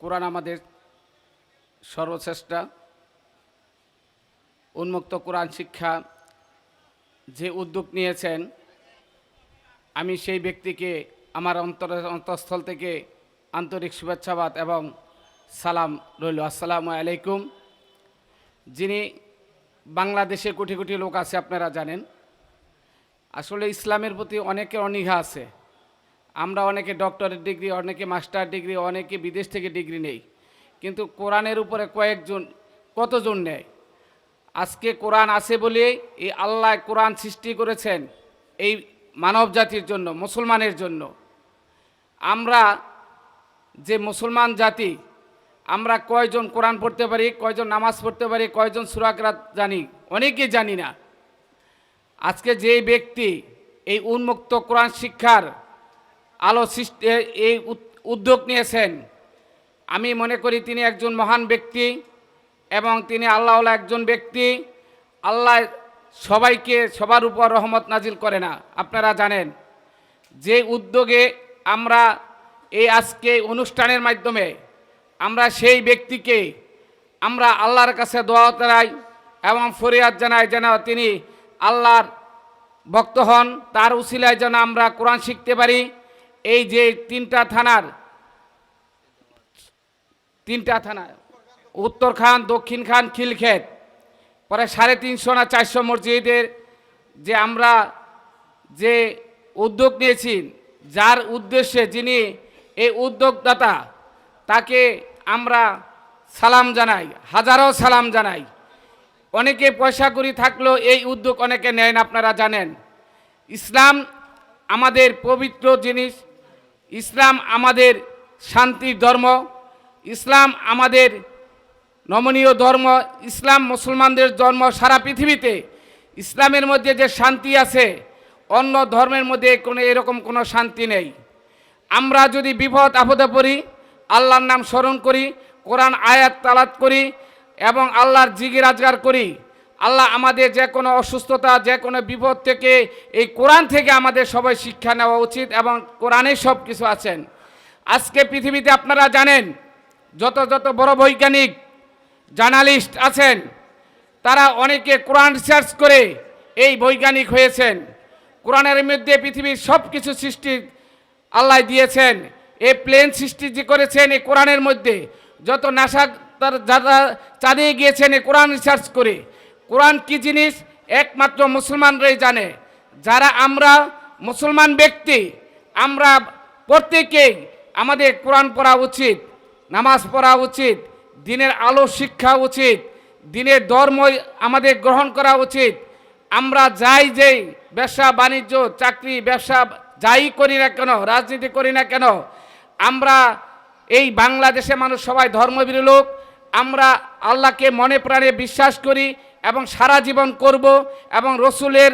কোরআন আমাদের সর্বশ্রেষ্ঠ। উন্মুক্ত কোরআন শিক্ষা যে উদ্যোগ নিয়েছেন, আমি সেই ব্যক্তিকে আমার অন্তর, অন্তঃস্থল থেকে আন্তরিক শুভেচ্ছাবাদ এবং সালাম রইল। আসসালামু আলাইকুম। যিনি বাংলাদেশে কোটি কোটি লোক আছে, আপনারা জানেন। আসলে ইসলামের প্রতি অনেকে অনীহা আছে। আমরা অনেকে ডক্টরের ডিগ্রি অনেকে মাস্টার ডিগ্রি অনেকে বিদেশ থেকে ডিগ্রি নেই। কিন্তু কোরআনের উপরে কয়েকজন, কতজন নেয়? আজকে কোরআন আছে বলে এই আল্লাহ কোরআন সৃষ্টি করেছেন এই মানব জাতির জন্য, মুসলমানের জন্য। আমরা যে মুসলমান জাতি, আমরা কয়জন কোরআন পড়তে পারি, কয়জন নামাজ পড়তে পারি, কয়জন সুরাকরাত জানি অনেকে জানি না। আজকে যে ব্যক্তি, এই উন্মুক্ত কোরআন শিক্ষার আলো সৃষ্টি এই উদ- উদ্যোগ নিয়েছেন। আমি মনে করি তিনি একজন মহান ব্যক্তি এবং তিনি আল্লাহ একজন ব্যক্তি। আল্লাহ সবাইকে সবার উপর রহমত নাজিল করে না, আপনারা জানেন। যে উদ্যোগে আমরা এই আজকে অনুষ্ঠানের মাধ্যমে আমরা সেই ব্যক্তিকে আমরা আল্লাহর কাছে দোয়া জানাই এবং ফরিয়াদ জানাই যেন তিনি আল্লাহর ভক্ত হন, তার উসিলায় যেন আমরা কোরআন শিখতে পারি। এই যে তিনটা থানার, তিনটা থানা, উত্তর খান, দক্ষিণ খান, খিলক্ষেত, পরে সাড়ে তিনশো না চারশো মসজিদের যে আমরা যে উদ্যোগ নিয়েছি, যার উদ্দেশ্যে যিনি এই উদ্যোগদাতা তাকে আমরা সালাম জানাই, হাজারো সালাম জানাই। অনেকে পয়সা করি থাকলেও এই উদ্যোগ অনেকে নেন আপনারা জানেন। ইসলাম আমাদের পবিত্র জিনিস ইসলাম আমাদের শান্তির ধর্ম, ইসলাম আমাদের নমনীয় ধর্ম, ইসলাম মুসলমানদের ধর্ম সারা পৃথিবীতে। ইসলামের মধ্যে যে শান্তি আছে, অন্য ধর্মের মধ্যে কোনো এরকম কোনো শান্তি নেই। আমরা যদি বিপদ আপদে পড়ি, আল্লাহর নাম স্মরণ করি, কোরআন আয়াত তালাত করি এবং আল্লাহর জিগির আজগার করি আল্লাহ আমাদের যে কোনো অসুস্থতা, যে কোনো বিপদ থেকে এই কোরআন থেকে আমাদের সবাই শিক্ষা নেওয়া উচিত এবং কোরআনে সব কিছু আছেন। আজকে পৃথিবীতে আপনারা জানেন, যত যত বড় বৈজ্ঞানিক, জার্নালিস্ট আছেন, তারা অনেকে কোরআন রিসার্চ করে এই বৈজ্ঞানিক হয়েছেন। কোরআনের মধ্যে পৃথিবীর সব কিছু সৃষ্টি আল্লাহ দিয়েছেন এই প্লেন সৃষ্টি যে করেছেন এই কোরআনের মধ্যে, যত নাসা তার যারা চাঁদে গিয়েছেন এই কোরআন রিসার্চ করে কোরআন কি জিনিস? একমাত্র মুসলমানরাই জানে। যারা আমরা মুসলমান ব্যক্তি, আমরা প্রত্যেকেই আমাদের কোরআন পড়া উচিত, নামাজ পড়া উচিত, দিনের আলো শিক্ষা উচিত, দিনের ধর্ম আমাদের গ্রহণ করা উচিত। আমরা যাই যেই, ব্যবসা, বাণিজ্য, চাকরি, ব্যবসা যাই করি না কেন, রাজনীতি করি না কেন, আমরা এই বাংলাদেশে মানুষ সবাই ধর্মবীর লোক, আমরা আল্লাহকে মনে প্রাণে বিশ্বাস করি এবং সারা জীবন করব এবং রসুলের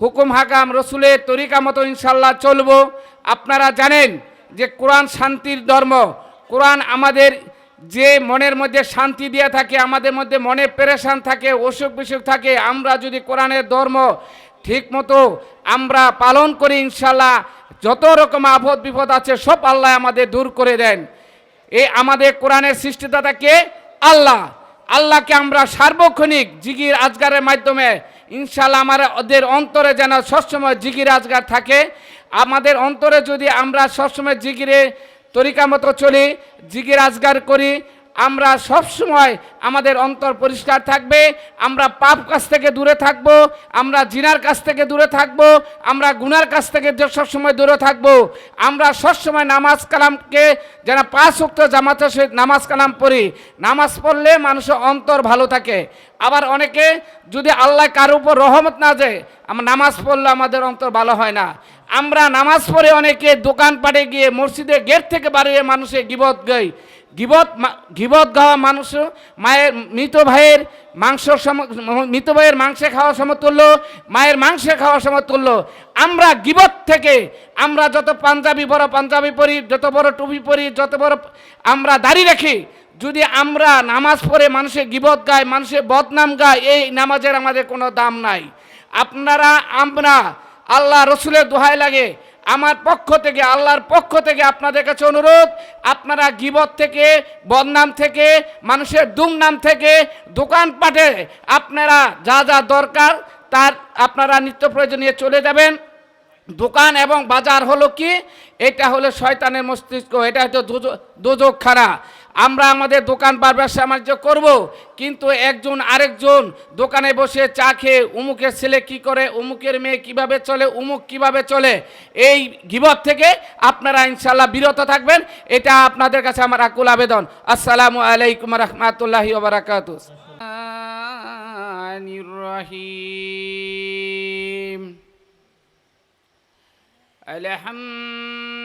হুকুম, হাকাম, রসুলের তরিকা মতো ইনশাল্লাহ চলব। আপনারা জানেন যে কোরআন শান্তির ধর্ম। কোরআন আমাদের যে মনের মধ্যে শান্তি দিয়ে থাকে, আমাদের মধ্যে মনে পেরেশান থাকে, অসুখ বিসুখ থাকে, আমরা যদি কোরআনের ধর্ম ঠিক মতো আমরা পালন করি ইনশাল্লাহ যত রকম আপদ বিপদ আছে সব আল্লাহ আমাদের দূর করে দেন। এই আমাদের কোরআনের সৃষ্টিদাতাকে আল্লাহ আল্লাহকে আমরা সার্বক্ষণিক জিগির আজগারের মাধ্যমে ইনশাল্লাহ ওদের অন্তরে যেন সবসময় জিগির আজগার থাকে। আমাদের অন্তরে যদি আমরা সবসময় জিগিরে তরিকা মতো চলি জিগির আজগার করি আমরা সব সময় আমাদের অন্তর পরিষ্কার থাকবে, আমরা পাপ কাছ থেকে দূরে থাকব, আমরা জিনার কাছ থেকে দূরে থাকব, আমরা গুনার কাছ থেকে সবসময় দূরে থাকব, আমরা সবসময় নামাজ কালামকে যেন পাঁচ উক্ত জামাতের সহিত নামাজ কালাম পড়ি। নামাজ পড়লে মানুষের অন্তর ভালো থাকে। আবার অনেকে যদি আল্লাহ কার উপর রহমত না যায় আমরা নামাজ পড়লে আমাদের অন্তর ভালো হয় না। আমরা নামাজ পড়ে অনেকে দোকানপাটে গিয়ে মসজিদে গেট থেকে বাড়িয়ে মানুষের গিবত গাই। গিবত গিবত গাওয়া মানুষ, মায়ের মৃত ভাইয়ের মাংস সম- মৃত ভাইয়ের মাংসে খাওয়া সমতুল্য, মায়ের মাংসে খাওয়া সমতুল্য। আমরা গিবত থেকে, আমরা যত পাঞ্জাবি বড় পাঞ্জাবি পরি, যত বড় টুপি পরি, যত বড় আমরা দাড়ি রাখি। যদি আমরা নামাজ পড়ে মানুষের গিবত গায় মানুষের বদনাম গায়, এই নামাজের আমাদের কোনো দাম নাই। আপনারা, আমরা, আল্লাহ রসুলের দোহাই লাগে আমার পক্ষ থেকে, আল্লাহর পক্ষ থেকে আপনাদের কাছে অনুরোধ, আপনারা গিবত থেকে, বদনাম থেকে, মানুষের দুমনাম থেকে, দোকানপাটে আপনারা যা যা দরকার, তার আপনারা নিত্য প্রয়োজনীয় চলে যাবেন। দোকান এবং বাজার হলো কি? এটা হলো শয়তানের মস্তিষ্ক, এটা হচ্ছে দুযোগখানা আমরা আমাদের দোকান বা ব্যবসা বাণিজ্য করবো কিন্তু একজন আরেকজন দোকানে বসে চা খেয়ে উমুকের ছেলে কি করে উমুকের মেয়ে কিভাবে চলে উমুক কিভাবে চলে এই গিবত থেকে আপনারা ইনশাল্লাহ বিরত থাকবেন এটা আপনাদের কাছে আমার আকুল আবেদন আসসালামু আলাইকুম রহমতুল্লাহি ওবরাকাত রহিম الحمد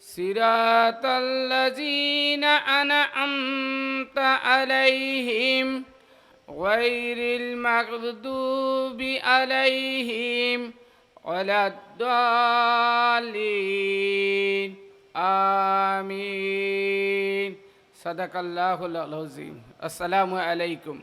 صراط الذين أنعمت عليهم غير المغضوب عليهم ولا الضالين آمين صدق الله العظيم السلام عليكم